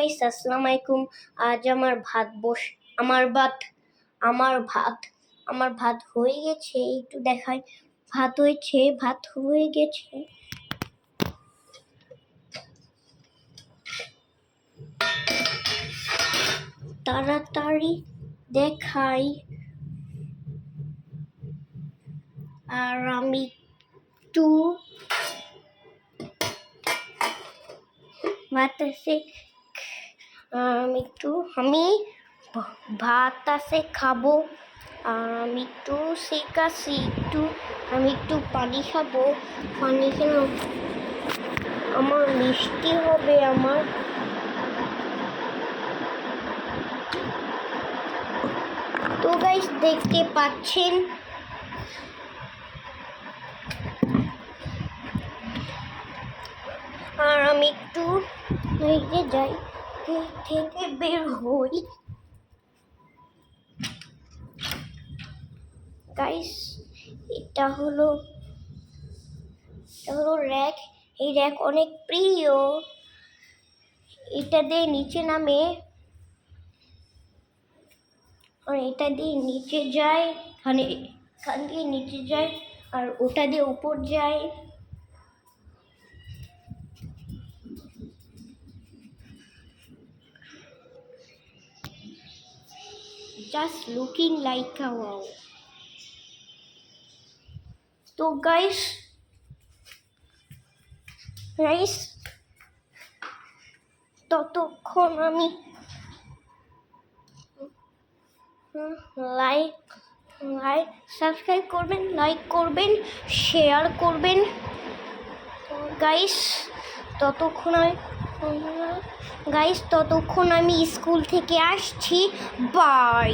Guys আসসালামু আলাইকুম আজ আমার ভাত বস, আমার ভাত আমার ভাত আমার ভাত হয়ে গেছে, একটু দেখাই। ভাত হয়েছে, ভাত হয়ে গেছে। তাড়াতাড়ি দেখাই। আর আমি একটু ভাত আমি একটু আমি ভাত আছে, খাব। আমি, একটু শেখাচ্ছি একটু, আমি একটু পানি খাব। পানি খেলাম আমার মিষ্টি হবে আমার। তো গাইস দেখতে পাচ্ছেন? আর আমি একটু যাই। থেকে বের হই। গাইস এটা হলো এটা হলো র্যাক এই র্যাক অনেক প্রিয়। এটা দিয়ে নিচে নামে। আর এটা দিয়ে নিচে যায় মানে এখান দিয়ে নিচে যায়, আর ওটা দিয়ে উপর যায়। Just looking like a wow. তো গাইস গাইস ততক্ষণ আমি লাইক লাইক সাবস্ক্রাইব করবেন লাইক করবেন শেয়ার করবেন গাইস ততক্ষণ আমি গাইস ততক্ষণ আমি স্কুল থেকে আসছি। বাই